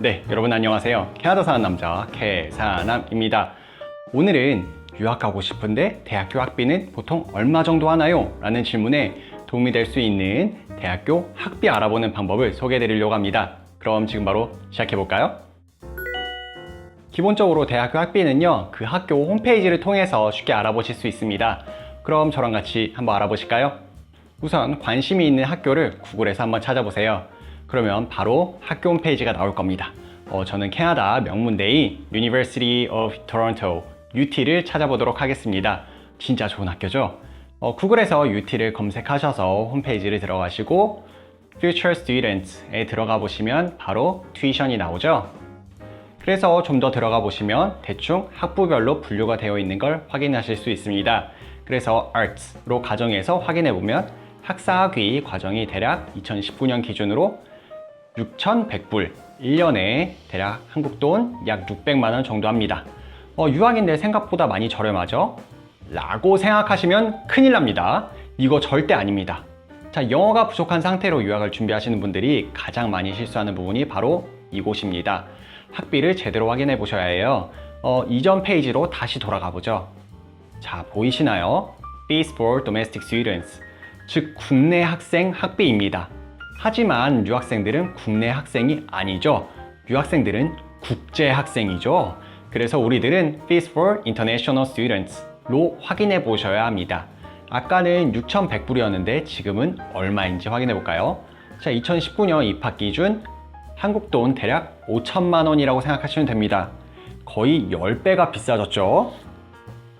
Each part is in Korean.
네, 여러분 안녕하세요. 캐나다 사는 남자 캐사남입니다. 오늘은 유학 가고 싶은데 대학교 학비는 보통 얼마 정도 하나요? 라는 질문에 도움이 될 수 있는 대학교 학비 알아보는 방법을 소개해 드리려고 합니다. 그럼 지금 바로 시작해 볼까요? 기본적으로 대학교 학비는요, 그 학교 홈페이지를 통해서 쉽게 알아보실 수 있습니다. 그럼 저랑 같이 한번 알아보실까요? 우선 관심이 있는 학교를 구글에서 한번 찾아보세요. 그러면 바로 학교 홈페이지가 나올 겁니다. 어, 저는 캐나다 명문대인 University of Toronto, UT를 찾아보도록 하겠습니다. 진짜 좋은 학교죠? 어, 구글에서 UT를 검색하셔서 홈페이지를 들어가시고 Future Students에 들어가 보시면 바로 튜이션이 나오죠? 그래서 좀 더 들어가 보시면 대충 학부별로 분류가 되어 있는 걸 확인하실 수 있습니다. 그래서 Arts로 가정해서 확인해 보면 학사학위 과정이 대략 2019년 기준으로 6,100불, 1년에 대략 한국 돈 약 600만 원 정도 합니다. 어, 유학인데 생각보다 많이 저렴하죠? 라고 생각하시면 큰일 납니다. 이거 절대 아닙니다. 자, 영어가 부족한 상태로 유학을 준비하시는 분들이 가장 많이 실수하는 부분이 바로 이곳입니다. 학비를 제대로 확인해 보셔야 해요. 어, 이전 페이지로 다시 돌아가 보죠. 자, 보이시나요? Fees for Domestic Students, 즉 국내 학생 학비입니다. 하지만 유학생들은 국내 학생이 아니죠. 유학생들은 국제 학생이죠. 그래서 우리들은 Fees for International Students로 확인해 보셔야 합니다. 아까는 6,100불이었는데 지금은 얼마인지 확인해 볼까요? 자, 2019년 입학 기준 한국 돈 대략 5천만 원이라고 생각하시면 됩니다. 거의 10배가 비싸졌죠?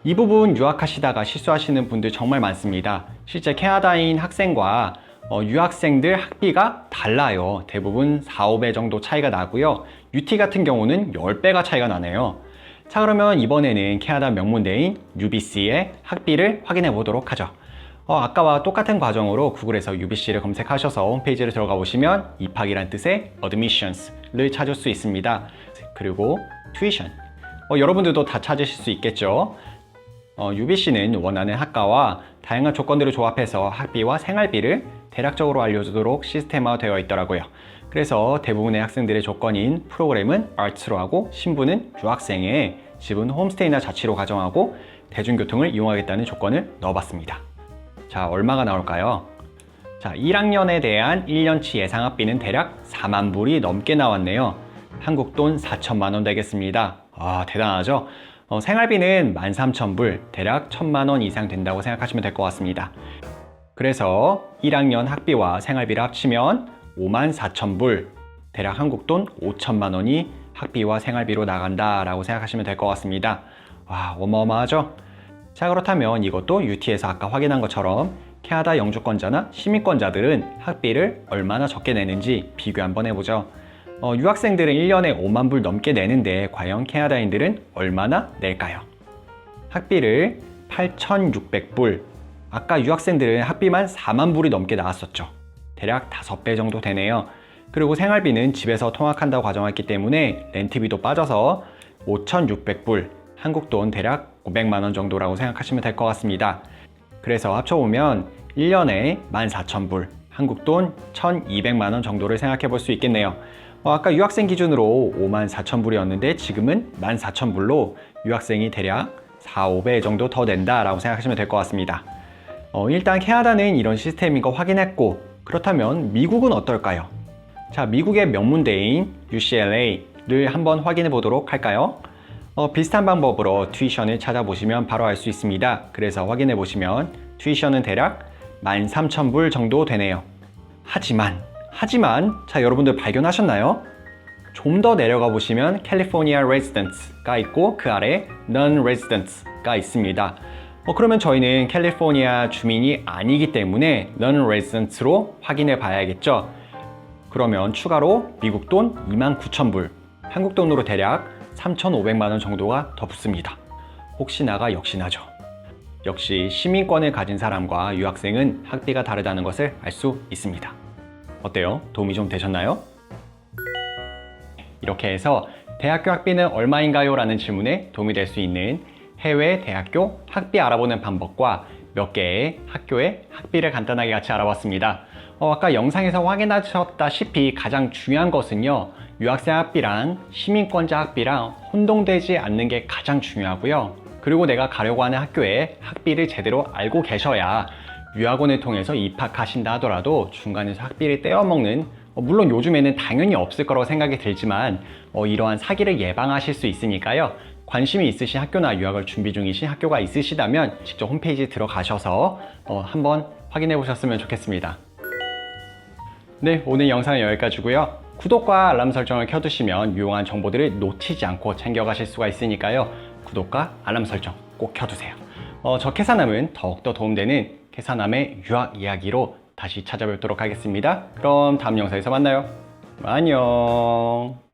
이 부분 유학하시다가 실수하시는 분들 정말 많습니다. 실제 캐나다인 학생과 어, 유학생들 학비가 달라요. 대부분 4, 5배 정도 차이가 나고요. UT 같은 경우는 10배가 차이가 나네요. 자 그러면 이번에는 캐나다 명문대인 UBC의 학비를 확인해 보도록 하죠. 어, 아까와 똑같은 과정으로 구글에서 UBC를 검색하셔서 홈페이지를 들어가 보시면 입학이란 뜻의 admissions를 찾을 수 있습니다. 그리고 tuition. 어, 여러분들도 다 찾으실 수 있겠죠. 어, UBC는 원하는 학과와 다양한 조건들을 조합해서 학비와 생활비를 대략적으로 알려주도록 시스템화되어 있더라고요. 그래서 대부분의 학생들의 조건인 프로그램은 아트로 하고 신분은 유학생의 집은 홈스테이나 자취로 가정하고 대중교통을 이용하겠다는 조건을 넣어봤습니다. 자, 얼마가 나올까요? 자, 1학년에 대한 1년치 예상 학비는 대략 4만 불이 넘게 나왔네요. 한국 돈 4천만 원 되겠습니다. 아, 대단하죠? 어, 생활비는 13,000불, 대략 1천만 원 이상 된다고 생각하시면 될 것 같습니다. 그래서 1학년 학비와 생활비를 합치면 5만 4천 불, 대략 한국 돈 5천만 원이 학비와 생활비로 나간다라고 생각하시면 될 것 같습니다. 와, 어마어마하죠? 자, 그렇다면 이것도 UT에서 아까 확인한 것처럼 캐나다 영주권자나 시민권자들은 학비를 얼마나 적게 내는지 비교 한번 해보죠. 어, 유학생들은 1년에 5만 불 넘게 내는데 과연 캐나다인들은 얼마나 낼까요? 학비를 8,600불. 아까 유학생들은 학비만 4만 불이 넘게 나왔었죠. 대략 5배 정도 되네요. 그리고 생활비는 집에서 통학한다고 가정했기 때문에 렌트비도 빠져서 5,600불, 한국 돈 대략 500만 원 정도라고 생각하시면 될 것 같습니다. 그래서 합쳐보면 1년에 14,000불, 한국 돈 1,200만 원 정도를 생각해 볼 수 있겠네요. 어, 아까 유학생 기준으로 5만 4천 불이었는데 지금은 1만 4천 불로 유학생이 대략 4, 5배 정도 더 낸다라고 생각하시면 될 것 같습니다. 어, 일단 캐나다는 이런 시스템인 거 확인했고 그렇다면 미국은 어떨까요? 자, 미국의 명문대인 UCLA를 한번 확인해 보도록 할까요? 어, 비슷한 방법으로 튜이션을 찾아보시면 바로 알 수 있습니다. 그래서 확인해 보시면 튜이션은 대략 13,000불 정도 되네요. 하지만 하지만 자 여러분들 발견하셨나요? 좀 더 내려가 보시면 캘리포니아 레지던스가 있고 그 아래 non residents가 있습니다. 어, 그러면 저희는 캘리포니아 주민이 아니기 때문에 non residents로 확인해 봐야겠죠. 그러면 추가로 미국 돈 29,000불, 한국 돈으로 대략 3,500만 원 정도가 더 붙습니다. 혹시나가 역시나죠. 역시 시민권을 가진 사람과 유학생은 학비가 다르다는 것을 알 수 있습니다. 어때요? 도움이 좀 되셨나요? 이렇게 해서 대학교 학비는 얼마인가요? 라는 질문에 도움이 될 수 있는 해외 대학교 학비 알아보는 방법과 몇 개의 학교의 학비를 간단하게 같이 알아봤습니다. 어, 아까 영상에서 확인하셨다시피 가장 중요한 것은요. 유학생 학비랑 시민권자 학비랑 혼동되지 않는 게 가장 중요하고요. 그리고 내가 가려고 하는 학교의 학비를 제대로 알고 계셔야 유학원을 통해서 입학하신다 하더라도 중간에서 학비를 떼어먹는 어, 물론 요즘에는 당연히 없을 거라고 생각이 들지만 어, 이러한 사기를 예방하실 수 있으니까요. 관심이 있으신 학교나 유학을 준비 중이신 학교가 있으시다면 직접 홈페이지에 들어가셔서 어, 한번 확인해 보셨으면 좋겠습니다. 네, 오늘 영상은 여기까지고요. 구독과 알람 설정을 켜두시면 유용한 정보들을 놓치지 않고 챙겨가실 수가 있으니까요. 구독과 알람 설정 꼭 켜두세요. 어, 저 캐사남은 더욱더 도움되는 캐사남의 유학 이야기로 다시 찾아뵙도록 하겠습니다. 그럼 다음 영상에서 만나요. 안녕.